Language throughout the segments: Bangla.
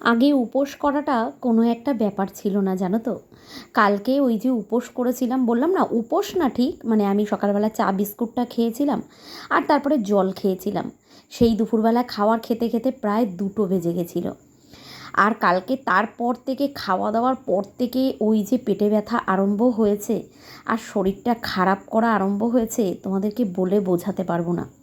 আগে উপোস করাটা কোনো একটা ব্যাপার ছিল না, জানো তো। কালকে ওই যে উপোস করেছিলাম, বললাম না, উপোস না ঠিক মানে আমি সকালবেলা চা, বিস্কুটটা খেয়েছিলাম আর তারপরে জল খেয়েছিলাম। সেই দুপুরবেলা খাওয়ার খেতে খেতে প্রায় দুটো বেজে গেছিল। আর কালকে তারপর থেকে, খাওয়া দাওয়ার পর থেকে ওই যে পেটে ব্যথা আরম্ভ হয়েছে, আর শরীরটা খারাপ করা আরম্ভ হয়েছে, তোমাদেরকে বলে বোঝাতে পারব না।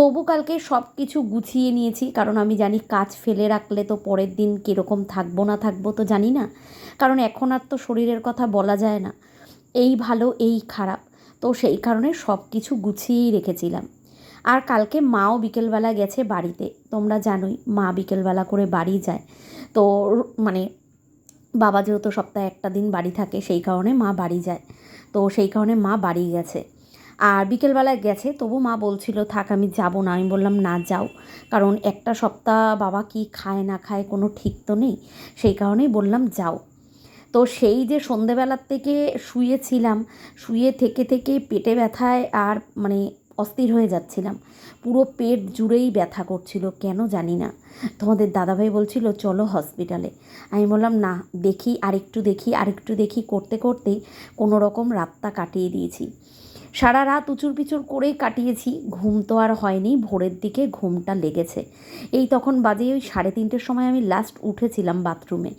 তবু কালকে সব কিছু গুছিয়ে নিয়েছি, কারণ আমি জানি কাজ ফেলে রাখলে তো পরের দিন কীরকম থাকব না থাকব তো জানি না। কারণ এখন আর তো শরীরের কথা বলা যায় না। এই ভালো, এই খারাপ। তো সেই কারণে সব কিছু গুছিয়েই রেখেছিলাম। আর কালকে মাও বিকেলবেলা গেছে বাড়িতে। তোমরা জানোই, মা বিকেলবেলা করে বাড়ি যায়। তো মানে বাবা যেহেতু সপ্তাহে একটা দিন বাড়ি থাকে, সেই কারণে মা বাড়ি যায়। তো সেই কারণে মা বাড়ি গেছে। আর বিকেলবেলায় গেছে, তবু মা বলছিল, থাক, আমি যাব না। আমি বললাম, না, যাও। কারণ একটা সপ্তাহ বাবা কি খায়, না খায়, কোনো ঠিক তো নেই। সেই কারণেই বললাম, যাও। তো সেই যে সন্ধেবেলার থেকে শুয়েছিলাম, শুয়ে থেকে থেকে পেটে ব্যথায় আর মানে অস্থির হয়ে যাচ্ছিলাম। পুরো পেট জুড়েই ব্যথা করছিল, কেন জানি না। তোমাদের দাদাভাই বলছিল, চলো হসপিটালে। আমি বললাম, না, দেখি, আরেকটু দেখি আরেকটু দেখি। করতে করতে কোনো রকম রাতটা কাটিয়ে দিয়েছি। সারা রাত উঁচুর পিচুর করেই কাটিয়েছি, ঘুম তো আর হয়নি, ভোরের দিকে ঘুমটা লেগেছে। এই তখন বাজে ওই সাড়ে তিনটের সময় আমি লাস্ট উঠেছিলাম বাথরুমে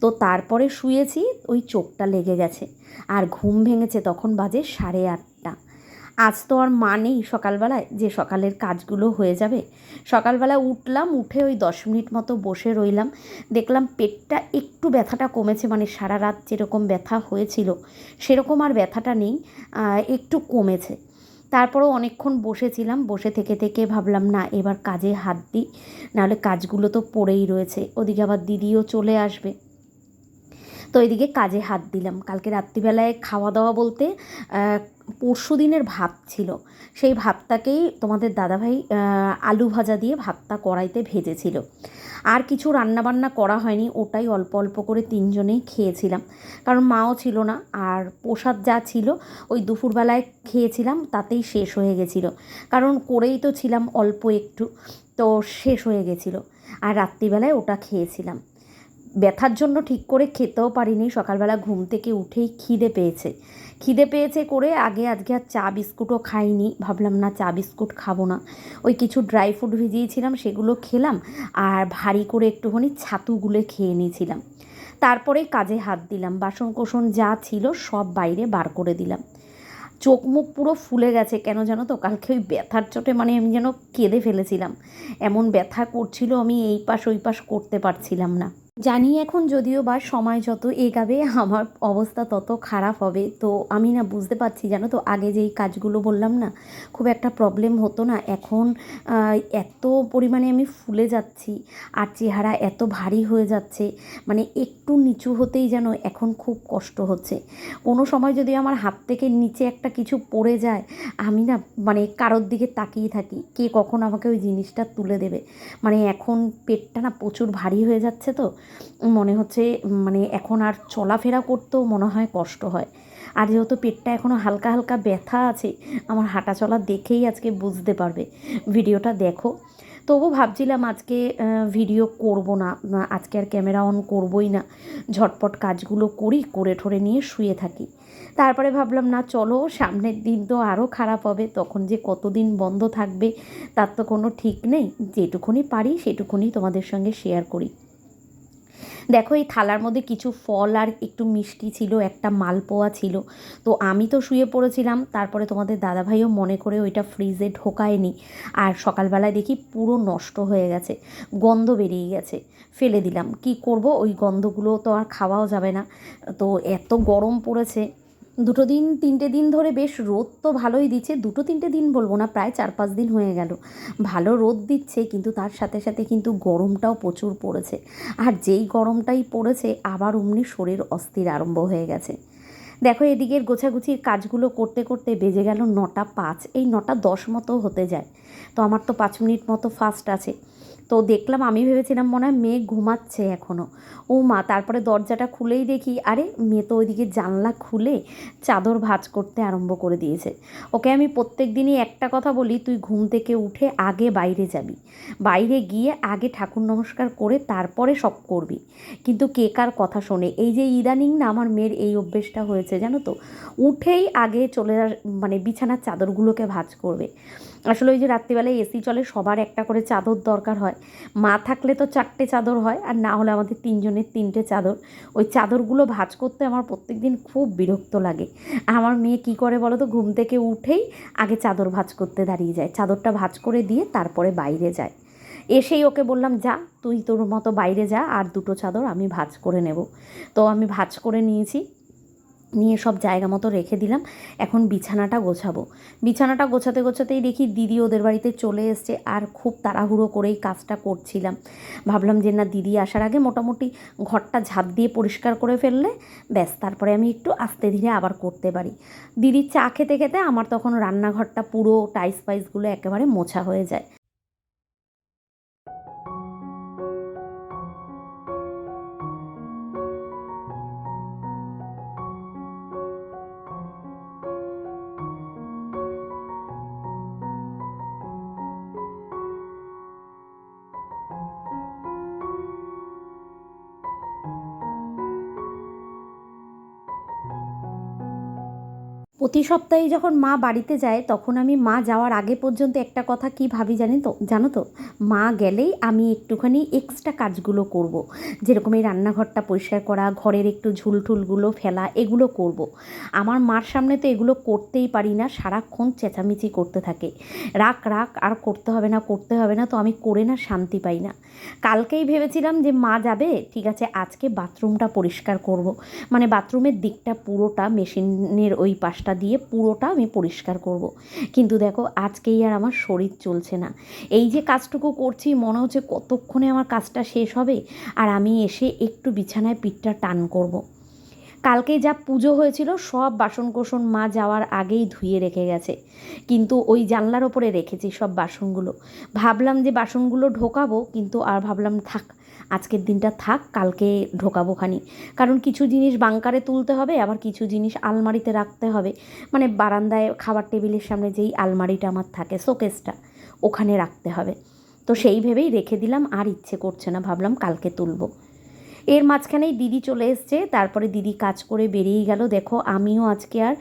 তো তারপরে শুয়েছি, ওই চোখটা লেগে গেছে। আর ঘুম ভেঙেছে তখন বাজে সাড়ে আটটা। আজ তো আর মা নেই সকালবেলায়, যে সকালের কাজগুলো হয়ে যাবে। সকালবেলা উঠলাম, উঠে ওই দশ মিনিট মতো বসে রইলাম। দেখলাম পেটটা একটু ব্যথাটা কমেছে মানে সারা রাত যেরকম ব্যথা হয়েছিল, সেরকম আর ব্যথাটা নেই একটু কমেছে। তারপরেও অনেকক্ষণ বসেছিলাম, বসে থেকে থেকে ভাবলাম, না, এবার কাজে হাত দিই, নাহলে কাজগুলো তো পড়েই রয়েছে, ওদিকে আবার দিদিও চলে আসবে। তো এদিকে কাজে হাত দিলাম। কালকে রাত্রিবেলায় খাওয়া দাওয়া বলতে পরশু দিনের ভাত ছিল। সেই ভাতটাকেই তোমাদের দাদাভাই আলু ভাজা দিয়ে ভাতটা কড়াইতে ভেজেছিল। আর কিছু রান্নাবান্না করা হয়নি, ওটাই অল্প অল্প করে তিনজনেই খেয়েছিলাম। কারণ মাও ছিল না, আর প্রসাদ যা ছিল ওই দুপুরবেলায় খেয়েছিলাম, তাতেই শেষ হয়ে গেছিল। কারণ করেই তো ছিলাম অল্প একটু, তো শেষ হয়ে গেছিল। আর রাত্রিবেলায় ওটা খেয়েছিলাম। ব্যথার জন্য ঠিক করে খেতেও পারিনি, সকালবেলা ঘুম থেকে উঠেই খিদে পেয়েছে। খিদে পেয়েছে করে আগে, আজকে আর চা বিস্কুটও খাইনি। ভাবলাম, না, চা বিস্কুট খাব না। ওই কিছু ড্রাই ফ্রুট ভিজিয়েছিলাম, সেগুলো খেলাম আর ভারী করে একটুখানি ছাতু গুলে খেয়ে নিয়েছিলাম। তারপরে কাজে হাত দিলাম। বাসন কোসন যা ছিল সব বাইরে বার করে দিলাম। চোখ মুখ পুরো ফুলে গেছে। কেন জানো তো, কালকে ওই ব্যথার চোটে মানে আমি যেন কেঁদে ফেলেছিলাম। এমন ব্যথা করছিল আমি, এই পাশ ওই পাশ করতে পারছিলাম না। জানি এখন যদিও বা সময় যত এগাবে, আমার অবস্থা তত খারাপ হবে। তো আমি না বুঝতে পারছি, জানো তো, আগে যেই কাজগুলো বললাম না, খুব একটা প্রবলেম হতো না। এখন এত পরিমাণে আমি ফুলে যাচ্ছি, আর চেহারা এত ভারী হয়ে যাচ্ছে মানে একটু নিচু হতেই যেন এখন খুব কষ্ট হচ্ছে। কোনো সময় যদি আমার হাত থেকে নিচে একটা কিছু পড়ে যায়, আমি না মানে কারোর দিকে তাকিয়ে থাকি, কে কখন আমাকে ওই জিনিসটা তুলে দেবে? মানে এখন পেটটা না প্রচুর ভারী হয়ে যাচ্ছে তো মনে হচ্ছে মানে এখন আর চলাফেরা করতেও মনে হয় কষ্ট হয়। আর যেহেতু পেটটা এখনও হালকা হালকা ব্যথা আছে, আমার হাঁটা চলা দেখেই আজকে বুঝতে পারবে। ভিডিওটা দেখো। তবু ভাবছিলাম আজকে ভিডিও করব না আজকে আর ক্যামেরা অন করবই না। ঝটপট কাজগুলো করি, করে ঠরে নিয়ে শুয়ে থাকি। তারপরে ভাবলাম, না, চলো, সামনের দিন তো আরও খারাপ হবে, তখন যে কতদিন বন্ধ থাকবে, তার তো কোনো ঠিক নেই। যেটুকুনি পারি, সেটুকুনি তোমাদের সঙ্গে শেয়ার করি। দেখো, এই থালার মধ্যে কিছু ফল আর একটু মিষ্টি ছিল, একটা মালপোয়া ছিল। তো আমি তো শুয়ে পড়েছিলাম, তারপরে তোমাদের দাদাভাইও মনে করে ওইটা ফ্রিজে ঢোকায়নি। আর সকালবেলায় দেখি পুরো নষ্ট হয়ে গেছে, গন্ধ বেরিয়ে গেছে, ফেলে দিলাম। কি করব? ওই গন্ধগুলো তো আর খাওয়াও যাবে না। তো এত গরম পড়েছে দুটো দিন, তিনটে দিন ধরে বেশ রোদ তো ভালোই দিচ্ছে, দুটো তিনটে দিন বলব না, প্রায় চার পাঁচ দিন হয়ে গেল। ভালো রোদ দিচ্ছে কিন্তু তার সাথে সাথে কিন্তু গরমটাও প্রচুর পড়েছে। আর যেই গরমটাই পড়েছে, আবার অমনি শরীর অস্থির আরম্ভ হয়ে গেছে। দেখো, এদিকের গোছাগুছির কাজগুলো করতে করতে বেজে গেল নটা পাঁচ, এই নটা দশ মতো হতে যায়। তো আমার তো পাঁচ মিনিট মতো ফাস্ট আছে। তো দেখলাম আমি ভেবেছিলাম মনে হয় মেয়ে ঘুমাচ্ছে এখনও ও মা, তারপরে দরজাটা খুলেই দেখি, আরে মেয়ে তো ওইদিকে জানলা খুলে চাদর ভাঁজ করতে আরম্ভ করে দিয়েছে। ওকে আমি প্রত্যেক দিনই একটা কথা বলি, তুই ঘুম থেকে উঠে আগে বাইরে যাবি। বাইরে গিয়ে আগে ঠাকুর নমস্কার করে তারপরে সব করবি। কিন্তু কে কার কথা শোনে? এই যে ইদানিং না আমার মেয়ের এই অভ্যেসটা হয়েছে, জানো তো? উঠেই আগে চলে মানে বিছানার চাদরগুলোকে ভাজ করবে। আসলে ওই যে রাত্রিবেলায় এসি চলে, সবার একটা করে চাদর দরকার হয়। মা থাকলে তো চারটে চাদর হয়, আর না হলে আমাদের তিনজনের তিনটে চাদর। ওই চাদরগুলো ভাঁজ করতে আমার প্রত্যেক দিন খুব বিরক্ত লাগে। আমার মেয়ে কি করে বলো তো, ঘুম থেকে উঠেই আগে চাদর ভাজ করতে দাঁড়িয়ে যায়। চাদরটা ভাজ করে দিয়ে তারপরে বাইরে যায়। এসেই ওকে বললাম, যা, তুই তোর মতো বাইরে যা, আর দুটো চাদর আমি ভাজ করে নেব। তো আমি ভাঁজ করে নিয়েছি। নিয়ে সব জায়গা মতো রেখে দিলাম। এখন বিছানাটা গোছাবো। বিছানাটা গোছাতে গোছাতেই দেখি দিদি ওদের বাড়িতে চলে এসছে আর খুব তাড়াহুড়ো করেই কাজটা করছিলাম। ভাবলাম যে না, দিদি আসার আগে মোটামুটি ঘরটা ঝাঁপ দিয়ে পরিষ্কার করে ফেললে ব্যাস, তারপরে আমি একটু আস্তে ধীরে আবার করতে পারি। দিদির চা খেতে খেতে আমার তখন রান্নাঘরটা পুরো টাইস ফাইসগুলো একেবারে মোছা হয়ে যায়। প্রতি সপ্তাহে যখন মা বাড়িতে যায়, তখন আমি মা যাওয়ার আগে পর্যন্ত একটা কথা কি ভাবি জানি তো জানো তো মা গেলেই আমি একটুখানি এক্সট্রা কাজগুলো করব। যেরকম এই রান্নাঘরটা পরিষ্কার করা, ঘরের একটু ঝুলঠুলগুলো ফেলা, এগুলো করব। আমার মার সামনে তো এগুলো করতেই পারি না, সারাক্ষণ চেঁচামেচি করতে থাকে রাখ রাখ, আর করতে হবে না, করতে হবে না, তো আমি করে না, শান্তি পাই না কালকেই ভেবেছিলাম যে মা যাবে, ঠিক আছে, আজকে বাথরুমটা পরিষ্কার করব। মানে বাথরুমের দিকটা পুরোটা মেশিনের ওই পাশটা দিয়ে পুরোটা আমি পরিষ্কার করব। কিন্তু দেখো, আজকেই আর আমার শরীর চলছে না এই যে কাজটুকু করছি, মনে হচ্ছে কতক্ষণে আমার কাজটা শেষ হবে, আর আমি এসে একটু বিছানায় পিঠটা টান করব। কালকে যা পুজো হয়েছিল, সব বাসন কোসন মা যাওয়ার আগেই ধুয়ে রেখে গেছে কিন্তু ওই জানলার ওপরে রেখেছি সব বাসনগুলো ভাবলাম যে বাসনগুলো ঢোকাবো, কিন্তু আর ভাবলাম থাক আজকের দিনটা থাক, কালকে ঢোকাবো খানি। কারণ কিছু জিনিস বাংকারে তুলতে হবে, আবার কিছু জিনিস আলমারিতে রাখতে হবে। মানে বারান্দায় খাবার টেবিলের সামনে যেই আলমারিটা আমার থাকে, শোকেসটা, ওখানে রাখতে হবে। তো সেই ভেবেই রেখে দিলাম, আর ইচ্ছে করছে না, ভাবলাম কালকে তুলবো। এর মাঝখানেই দিদি চলে এসছে, তারপরে দিদি কাজ করে বেরিয়ে গেল। দেখো, আমিও আজকে আর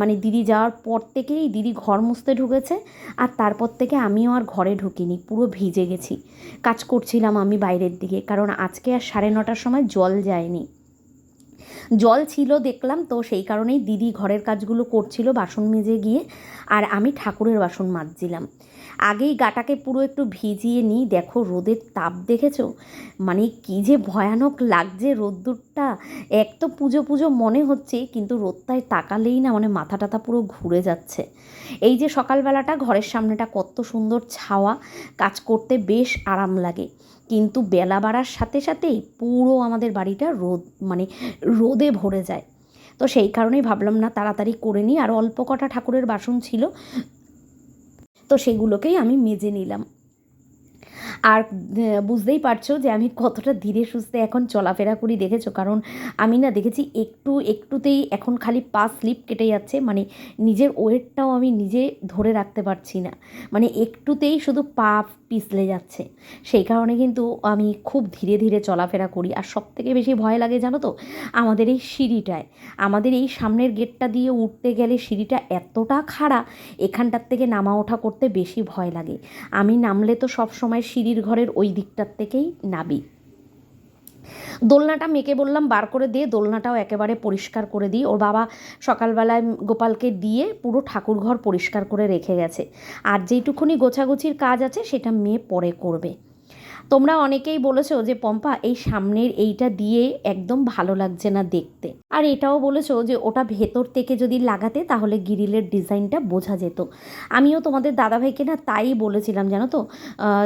মানে দিদি যাওয়ার পর থেকেই দিদি ঘর মুছতে ঢুকেছে, আর তারপর থেকে আমিও আর ঘরে ঢুকিনি, পুরো ভিজে গেছি। কাজ করছিলাম আমি বাইরের দিকে, কারণ আজকে আর সাড়ে নটার সময় জল যায়নি। জল ছিল দেখলাম, তো সেই কারণেই দিদি ঘরের কাজগুলো করছিল বাসন মেজে গিয়ে, আর আমি ঠাকুরের বাসন মাজছিলাম। আগেই গাটাকে পুরো একটু ভিজিয়ে নিই, দেখো রোদের তাপ দেখেছ? মানে কী যে ভয়ানক লাগছে রোদ্দুরটা। এক তো পুজো পুজো মনে হচ্ছে, কিন্তু রোদটায় তাকালেই না মানে মাথা টাথা পুরো ঘুরে যাচ্ছে। এই যে সকালবেলাটা, ঘরের সামনেটা কত সুন্দর ছাওয়া, কাজ করতে বেশ আরাম লাগে। কিন্তু বেলা বাড়ার সাথে সাথেই পুরো আমাদের বাড়িটা রোদ মানে রোদে ভরে যায়। তো সেই কারণেই ভাবলাম, না, তাড়াতাড়ি করে নিই। আর অল্প কটা ঠাকুরের বাসন ছিল, তো সেগুলোকেই আমি মেজে নিলাম। আর বুঝতেই পারছ যে আমি কতটা ধীরে সুস্থে এখন চলাফেরা করি, দেখেছ? কারণ আমি না দেখেছি একটু, একটুতেই এখন খালি পা স্লিপ কেটে যাচ্ছে মানে নিজের ওয়েটটাও আমি নিজে ধরে রাখতে পারছি না। মানে একটুতেই শুধু পা পিছলে যাচ্ছে। সেই কারণে কিন্তু আমি খুব ধীরে ধীরে চলাফেরা করি। আর সব থেকে বেশি ভয় লাগে জানো তো? আমাদের এই সিঁড়িটায়। আমাদের এই সামনের গেটটা দিয়ে উঠতে গেলে সিঁড়িটা এতটা খাড়া, এখানটার থেকে নামা ওঠা করতে বেশি ভয় লাগে। আমি নামলে তো সব সময় সিঁড়ির ঘরের ওই দিকটার থেকেই নাবি। দোলনাটা মেকে বললাম, বার করে দিয়ে দোলনাটাও একেবারে পরিষ্কার করে দিই। ওর বাবা সকালবেলায় গোপালকে দিয়ে পুরো ঠাকুর ঘর পরিষ্কার করে রেখে গেছে। আর যেইটুকুনি গোছাগুছির কাজ আছে, সেটা মেয়ে পরে করবে। তোমরা অনেকেই বলেছ যে, পম্পা, এই সামনের এইটা দিয়ে একদম ভালো লাগছে না দেখতে। আর এটাও বলেছ যে, ওটা ভেতর থেকে যদি লাগাতে, তাহলে গিরিলের ডিজাইনটা বোঝা যেত। আমিও তোমাদের দাদাভাইকে না তাই বলেছিলাম, জানো তো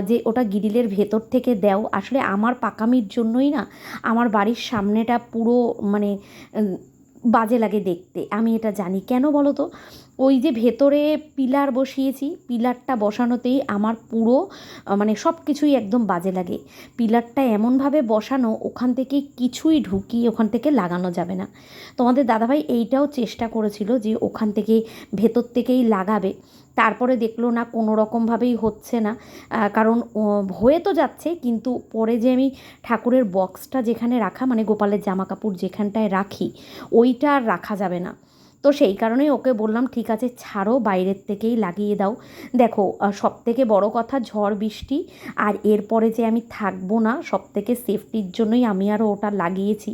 যে, ওটা গিরিলের ভেতর থেকে দাও। আসলে আমার পাকামির জন্যই না, আমার বাড়ির সামনেটা পুরো মানে বাজে লাগে দেখতে। আমি এটা জানি। কেন বলো তো? ওই যে ভেতরে পিলার বসিয়েছি, পিলারটা বসানোতেই আমার পুরো মানে সব কিছুই একদম বাজে লাগে। পিলারটা এমনভাবে বসানো, ওখান থেকে কিছুই ঢুকি ওখান থেকে লাগানো যাবে না। তোমাদের দাদাভাই এইটাও চেষ্টা করেছিল যে ওখান থেকে ভেতর থেকেই লাগাবে। তারপরে দেখল না, কোনো রকমভাবেই হচ্ছে না। কারণ হয়ে তো যাচ্ছে, কিন্তু পরে যে আমি ঠাকুরের বক্সটা যেখানে রাখা মানে গোপালের জামা কাপড় যেখানটায় রাখি, ওইটা আর রাখা যাবে না। তো সেই কারণেই ওকে বললাম, ঠিক আছে, ছাড়ো, বাইরের থেকেই লাগিয়ে দাও। দেখো সব থেকে বড় কথা ঝড়, বৃষ্টি, আর এরপরে যে আমি থাকব না সব থেকে সেফটির জন্যই আমি আরও ওটা লাগিয়েছি।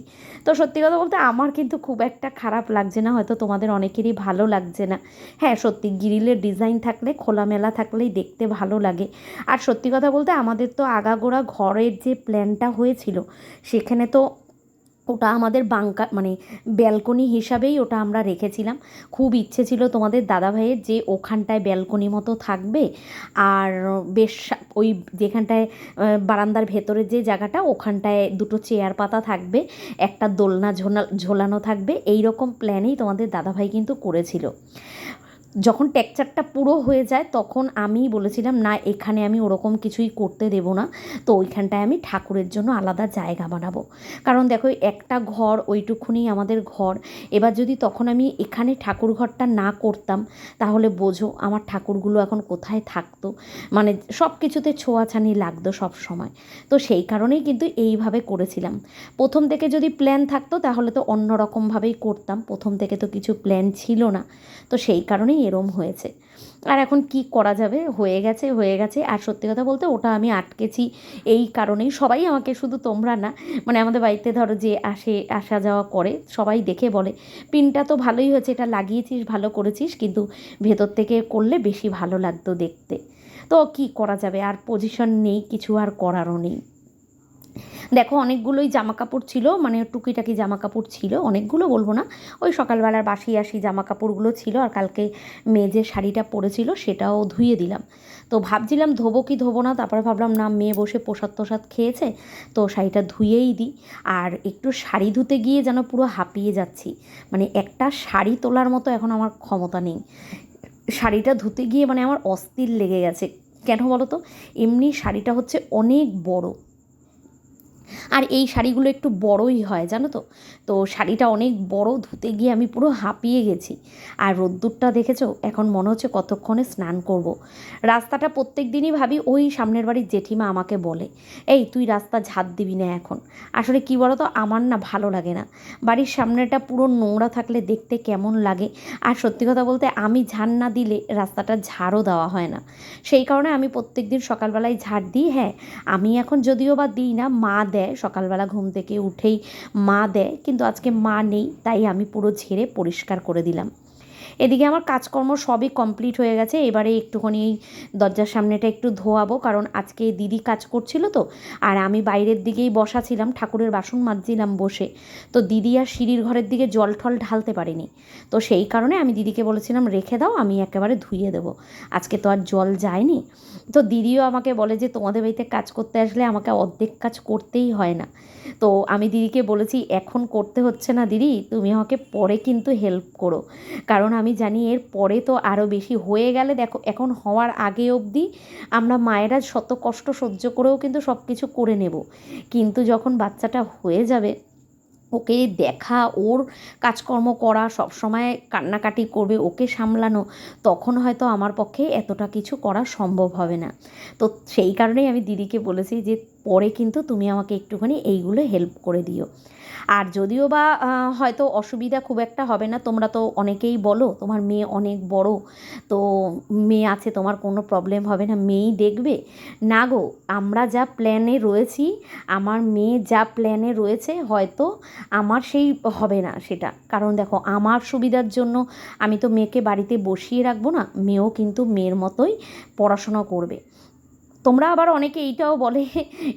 তো সত্যি কথা বলতে আমার কিন্তু খুব একটা খারাপ লাগছে না, হয়তো তোমাদের অনেকেরই ভালো লাগছে না। হ্যাঁ সত্যি, গ্রিলের ডিজাইন থাকলে, খোলামেলা থাকলেই দেখতে ভালো লাগে। আর সত্যি কথা বলতে আমাদের তো আগাগোড়া ঘরের যে প্ল্যানটা হয়েছিল, সেখানে তো ওটা আমাদের বাঙ্কা মানে ব্যালকনি হিসাবেই ওটা আমরা রেখেছিলাম। খুব ইচ্ছে ছিল তোমাদের দাদাভাইয়ের যে ওখানটায় ব্যালকনি মতো থাকবে, আর বেশ ওই যেখানটায় বারান্দার ভেতরের যে জায়গাটা, ওখানটায় দুটো চেয়ার পাতা থাকবে, একটা দোলনা ঝোলা ঝোলানো থাকবে। এই রকম প্ল্যানেই তোমাদের দাদাভাই কিন্তু করেছিল। যখন টেক্সচারটা পুরো হয়ে যায়, তখন আমি বলেছিলাম, না, এখানে আমি ওরকম কিছুই করতে দেবো না। তো ওইখানটায় আমি ঠাকুরের জন্য আলাদা জায়গা বানাবো। কারণ দেখো, একটা ঘর ওইটুকুনি আমাদের ঘর। এবার যদি তখন আমি এখানে ঠাকুর ঘরটা না করতাম, তাহলে বোঝো আমার ঠাকুরগুলো এখন কোথায় থাকতো। মানে সব কিছুতে ছোঁয়াছানি লাগতো সব সময় তো সেই কারণেই কিন্তু এইভাবে করেছিলাম। প্রথম থেকে যদি প্ল্যান থাকতো, তাহলে তো অন্য রকমভাবেই করতাম। প্রথম থেকে তো কিছু প্ল্যান ছিল না। তো সেই কারণেই এরম হয়েছে। আর এখন কি করা যাবে? হয়ে গেছে হয়ে গেছে। আর সত্যি কথা বলতে ওটা আমি আটকেছি এই কারণেই। সবাই আমাকে শুধু তোমরা না মানে আমাদের বাড়িতে ধরো যে আসে, আসা যাওয়া করে, সবাই দেখে বলে, পিনটা তো ভালোই হয়েছে, এটা লাগিয়েছিস, ভালো করেছিস, কিন্তু ভেতর থেকে করলে বেশি ভালো লাগতো দেখতে। তো কি করা যাবে? আর পজিশন নেই, কিছু আর করারও নেই। দেখো, অনেকগুলোই জামা কাপড় ছিল মানে টুকিটাকি জামা কাপড় ছিল, অনেকগুলো বলব না। ওই সকালবেলার বাসি আসি জামা কাপড়গুলো ছিল আর কালকে মেয়ে যে শাড়িটা পরেছিল সেটাও ধুয়ে দিলাম। তো ভাবছিলাম ধোবো কি ধোবো না, তারপরে ভাবলাম না, মেয়ে বসে প্রসাদ তোসাদ খেয়েছে, তো শাড়িটা ধুয়েই দিই। আর একটু শাড়ি ধুতে গিয়ে যেন পুরো হাঁপিয়ে যাচ্ছি। মানে একটা শাড়ি তোলার মতো এখন আমার ক্ষমতা নেই। শাড়িটা ধুতে গিয়ে মানে আমার অস্থির লেগে গেছে। কেন বলো তো? এমনি শাড়িটা হচ্ছে অনেক বড়। আর এই শাড়িগুলো একটু বড়ই হয়, জানো তো? তো শাড়িটা অনেক বড়, ধুতে গিয়ে আমি পুরো হাঁপিয়ে গেছি। আর রোদ্দুরটা দেখেছ? এখন মনে হচ্ছে কতক্ষণে স্নান করব। রাস্তাটা প্রত্যেক দিনই ভাবি ওই সামনের বাড়ির জেঠিমা আমাকে বলে, এই, তুই রাস্তা ঝাঁট দিবি না এখন। আসলে কি বলো তো, আমার না ভালো লাগে না। বাড়ির সামনেটা পুরো নোংরা থাকলে দেখতে কেমন লাগে? আর সত্যি কথা বলতে, আমি ঝাড় না দিলে রাস্তাটা ঝাড়ও দেওয়া হয় না। সেই কারণে আমি প্রত্যেক দিন সকালবেলায় ঝাড় দিই হ্যাঁ। আমি এখন যদিও বা দিই না, মা দেয়, সকালবেলা ঘুম থেকে উঠেই মা দেয়, কিন্তু আজকে মা নেই, তাই আমি পুরো ঝেড়ে পরিষ্কার করে দিলাম। এদিকে আমার কাজকর্ম সবই কমপ্লিট হয়ে গেছে। এবারে একটুখানি এই দরজার সামনেটা একটু ধোয়াবো, কারণ আজকে দিদি কাজ করছিল তো। আর আমি বাইরের দিকেই বসা ছিলাম, ঠাকুরের বাসন মাজছিলাম বসে। তো দিদি আর সিঁড়ির ঘরের দিকে জল ঠল ঢালতে পারিনি। তো সেই কারণে আমি দিদিকে বলেছিলাম, রেখে দাও, আমি একেবারে ধুয়ে দেবো। আজকে তো আর জল যায়নি। তো দিদিও আমাকে বলে যে, তোমাদের বাড়িতে কাজ করতে আসলে আমাকে অর্ধেক কাজ করতেই হয় না। তো আমি দিদিকে বলেছি, এখন করতে হচ্ছে না দিদি, তুমি আমাকে পরে কিন্তু হেল্প করো। কারণ আমি জানি এর পরে তো আরও বেশি হয়ে গেলে দেখো, এখন হওয়ার আগে অবধি আমরা মায়েরা শত কষ্ট সহ্য করেও কিন্তু সব কিছু করে নেব। কিন্তু যখন বাচ্চাটা হয়ে যাবে ওকে দেখা, ওর কাজকর্ম করা, সব সময় কান্নাকাটি করবে, ওকে সামলানো, তখন হয়তো আমার পক্ষে এতটা কিছু করা সম্ভব হবে না। তো সেই কারণেই আমি দিদিকে বলেছি যে, পরে কিন্তু তুমি আমাকে একটুখানি এইগুলো হেল্প করে দিও। আর যদিও বা হয়তো অসুবিধা খুব একটা হবে না, তোমরা তো অনেকেই বলো, তোমার মেয়ে অনেক বড়, তো মেয়ে আছে, তোমার কোনো প্রবলেম হবে না, মেয়েই দেখবে। না গো, আমরা যা প্ল্যানে রয়েছি, আমার মেয়ে যা প্ল্যানে রয়েছে, হয়তো আমার সেই হবে না সেটা। কারণ দেখো, আমার সুবিধার জন্য আমি তো মেয়েকে বাড়িতে বসিয়ে রাখব না, মেয়েও কিন্তু মেয়ের মতোই পড়াশোনা করবে। তোমরা আবার অনেকে এইটাও বলে,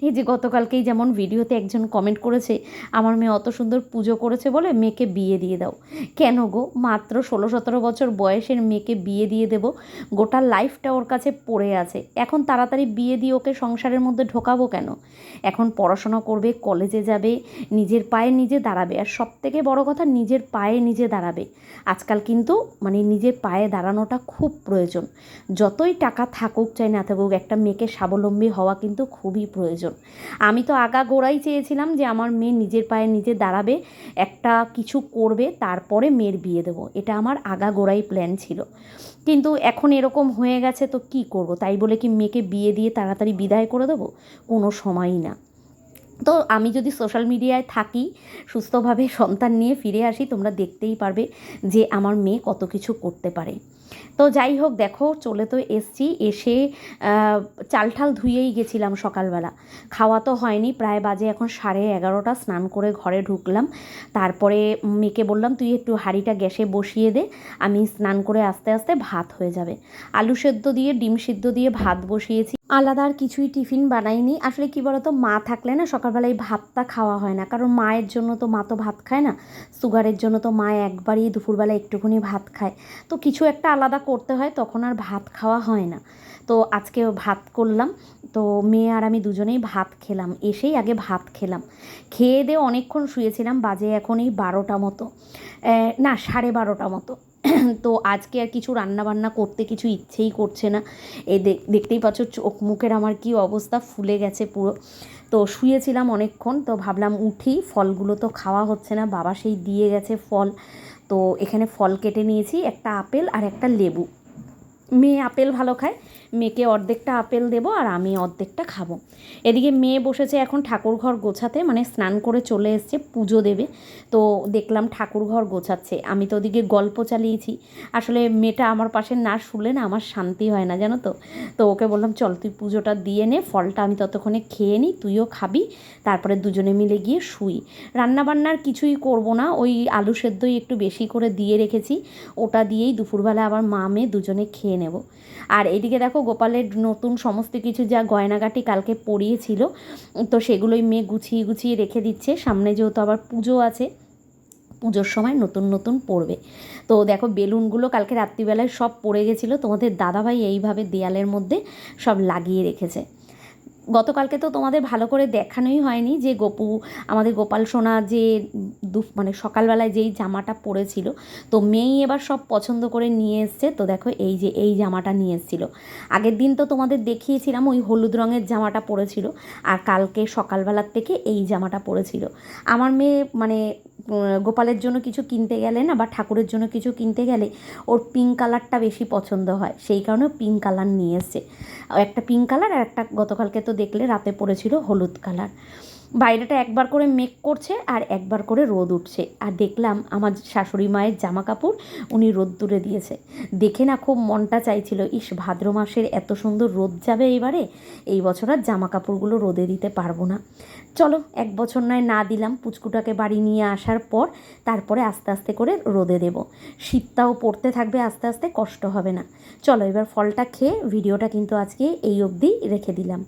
এই যে গতকালকেই যেমন ভিডিওতে একজন কমেন্ট করেছে, আমার মেয়ে অত সুন্দর পুজো করেছে বলে মেয়েকে বিয়ে দিয়ে দাও। কেন গো? মাত্র ষোলো সতেরো বছর বয়সের মেয়েকে বিয়ে দিয়ে দেব, গোটা লাইফটা ওর কাছে পড়ে আছে। এখন তাড়াতাড়ি বিয়ে দিয়ে ওকে সংসারের মধ্যে ঢোকাবো কেন? এখন পড়াশোনা করবে কলেজে যাবে, নিজের পায়ে নিজে দাঁড়াবে। আর সব থেকে বড় কথা, নিজের পায়ে নিজে দাঁড়াবে। আজকাল কিন্তু মানে নিজের পায়ে দাঁড়ানোটা খুব প্রয়োজন। যতই টাকা থাকুক, চাই না থাকুক, একটা মেয়েকে স্বাবলম্বী হওয়া কিন্তু খুবই প্রয়োজন। আমি তো আগা গোড়াই চেয়েছিলাম যে আমার মেয়ে নিজের পায়ে নিজে দাঁড়াবে, একটা কিছু করবে, তারপরে মেয়ের বিয়ে দেবো। এটা আমার আগা গোড়াই প্ল্যান ছিল। কিন্তু এখন এরকম হয়ে গেছে তো কি করব? তাই বলে কি মেয়েকে বিয়ে দিয়ে তাড়াতাড়ি বিদায় করে দেবো? কোনো সময়ই না। তো আমি যদি সোশ্যাল মিডিয়ায় থাকি, সুস্থভাবে সন্তান নিয়ে ফিরে আসি, তোমরা দেখতেই পারবে যে আমার মেয়ে কত কিছু করতে পারে। তো যাই হোক, দেখো, চলে তো এসছি। এসে চাল ঠাল ধুয়েই গেছিলাম সকালবেলা। খাওয়া তো হয়নি, প্রায় বাজে এখন সাড়ে এগারোটা, স্নান করে ঘরে ঢুকলাম। তারপরে মেয়েকে বললাম, তুই একটু হাঁড়িটা গ্যাসে বসিয়ে দে, আমি স্নান করে আস্তে আস্তে ভাত হয়ে যাবে। আলু সেদ্ধ দিয়ে, ডিম সিদ্ধ দিয়ে ভাত বসিয়েছি। আলাদা আর কিছুই টিফিন বানাইনি। আসলে কি বলতো, মা থাকলে না সকালবেলায় ভাতটা খাওয়া হয় না। কারণ মায়ের জন্য তো মা তো ভাত খায় না, সুগারের জন্য তো মা একবারই দুপুরবেলা একটুখানি ভাত খায়। তো কিছু একটা আলাদা করতে হয়, তখন আর ভাত খাওয়া হয় না। তো আজকে ভাত করলাম, তো মেয়ে আর আমি দুজনেই ভাত খেলাম, এসেই আগে ভাত খেলাম। খেয়ে দিয়ে অনেকক্ষণ শুয়েছিলাম, বাজে এখন এই বারোটা মতো। না, সাড়ে বারোটা মতো। তো আজকে আর কিছু রান্না বান্না করতে কিছু ইচ্ছেই করছে না। এ দেখতেই পাচ্ছ চোখ মুখের আমার কি অবস্থা, ফুলে গেছে পুরো। তো শুয়েছিলাম অনেকক্ষণ, তো ভাবলাম উঠি, ফলগুলো তো খাওয়া হচ্ছে না, বাবা সেই দিয়ে গেছে ফল। তো এখানে ফল কেটে নিয়েছি, একটা আপেল আর একটা লেবু। মেয়ে আপেল ভালো খায় মেয়েকে অর্ধেকটা আপেল দেবো আর আমি অর্ধেকটা খাব। এদিকে মেয়ে বসেছে এখন ঠাকুরঘর গোছাতে মানে স্নান করে চলে এসছে, পুজো দেবে। তো দেখলাম ঠাকুরঘর গোছাচ্ছে। আমি তো ওদিকে গল্প চালিয়েছি। আসলে মেয়েটা আমার পাশে না শুলে না আমার শান্তি হয় না, জানো তো? তো ওকে বললাম, চল তুই পুজোটা দিয়ে নে, ফলটা আমি ততক্ষণে খেয়ে নিই, তুইও খাবি, তারপরে দুজনে মিলে গিয়ে শুই। রান্নাবান্নার কিছুই করব না, ওই আলু সেদ্ধই একটু বেশি করে দিয়ে রেখেছি। ওটা দিয়েই দুপুরবেলা আবার মা মেয়ে দুজনে খেয়ে নেব। আর এদিকে দেখো গোপালের নতুন সমস্ত কিছু যা গয়নাগাটি কালকে পড়িয়েছিল, তো সেগুলোই মেয়ে গুছিয়ে গুছিয়ে রেখে দিচ্ছে। সামনে যেহেতু আবার পুজো আছে, পুজোর সময় নতুন নতুন পড়বে। তো দেখো, বেলুনগুলো কালকে রাত্রিবেলায় সব পড়ে গেছিল। তোমাদের দাদাভাই এইভাবে দেয়ালের মধ্যে সব লাগিয়ে রেখেছে। গতকালকে তো তোমাদের ভালো করে দেখানোই হয়নি যে গপু, আমাদের গোপাল সোনা যে দু মানে সকালবেলায় যেই জামাটা পরেছিল, তো মেয়েই এবার সব পছন্দ করে নিয়ে এসছে। তো দেখো এই যে এই জামাটা নিয়ে এসেছিল। আগের দিন তো তোমাদের দেখিয়েছিলাম ওই হলুদ রঙের জামাটা পরেছিল, আর কালকে সকালবেলার থেকে এই জামাটা পরেছিল। আমার মেয়ে মানে গোপালের জন্য কিছু কিনতে গেলে না বা ঠাকুরের জন্য কিছু কিনতে গেলে ওর পিঙ্ক কালারটা বেশি পছন্দ হয়। সেই কারণে পিঙ্ক কালার নিয়ে এসছে। একটা পিঙ্ক কালার আর একটা গতকালকে তো দেখলে রাতে পড়েছিল হলুদ কালার বাইরেটা একবার করে মেক করছে আর একবার করে রোদ উঠছে। আর দেখলাম আমার শাশুড়ি মায়ের জামা কাপড় উনি রোদ দূরে দিয়েছে। দেখে না খুব মনটা চাইছিল, ইস, ভাদ্র মাসের এত সুন্দর রোদ যাবে এইবারে? এই বছর আর জামা কাপড়গুলো রোদে দিতে পারব না। চলো, এক বছর নয়, না দিলাম। পুচকুটাকে বাড়ি নিয়ে আসার পর তারপরে আস্তে আস্তে করে রোদে দেব। শীতটাও পড়তে থাকবে আস্তে আস্তে, কষ্ট হবে না। চলো, এবার ফলটা খেয়ে ভিডিওটা কিন্তু আজকে এই অবধি রেখে দিলাম।